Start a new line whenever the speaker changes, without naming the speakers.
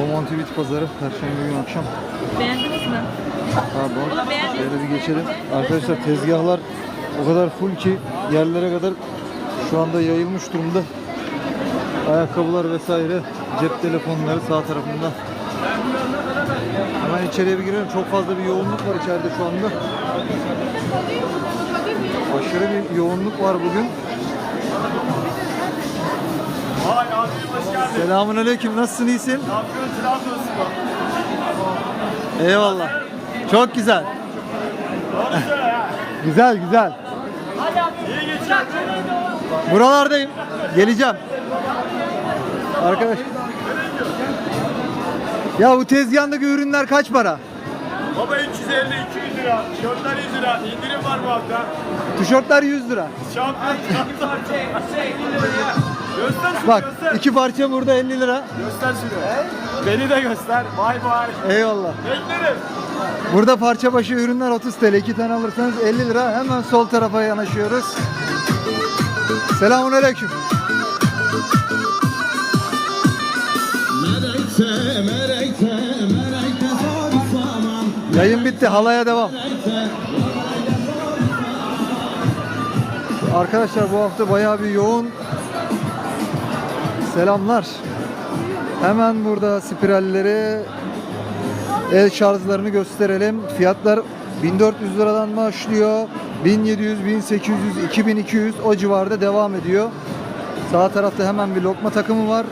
Bomonti Bit Pazarı Perşembe günü akşam.
Beğendiniz mi?
Pardon. Şöyle bir geçelim. Arkadaşlar tezgahlar o kadar full ki yerlere kadar şu anda yayılmış durumda. Ayakkabılar vesaire, cep telefonları sağ tarafında. Hemen içeriye bir girelim. Çok fazla bir yoğunluk var içeride şu anda. Aşırı bir yoğunluk var bugün. Selamun aleyküm. Nasılsın? iyisin?
Ne yapıyorsun? Trabzonspor.
Eyvallah. Çok güzel. Güzel güzel.
İyi geçiyor.
Buralardayım. Geleceğim. Arkadaş. Ya bu tezgahındaki ürünler kaç para?
Baba 350 200 lira. Tişörtler 100 lira. İndirim var bu hafta.
Tişörtler 100 lira.
Şampiyon. Göster şunu
Bak
göster.
iki parça burada 50 lira.
Göster şunu. Beni de göster. Vay vay.
Eyvallah.
Beklerim.
Burada parça başı ürünler 30 TL. iki tane alırsanız 50 lira. Hemen sol tarafa yanaşıyoruz. Selamun aleyküm. Yayın bitti. Halaya devam. Arkadaşlar bu hafta bayağı bir yoğun. Selamlar. Hemen burada spiralleri el şarjlarını gösterelim. Fiyatlar 1400 liradan başlıyor. 1700, 1800, 2200 o civarda devam ediyor. Sağ tarafta hemen bir lokma takımı var.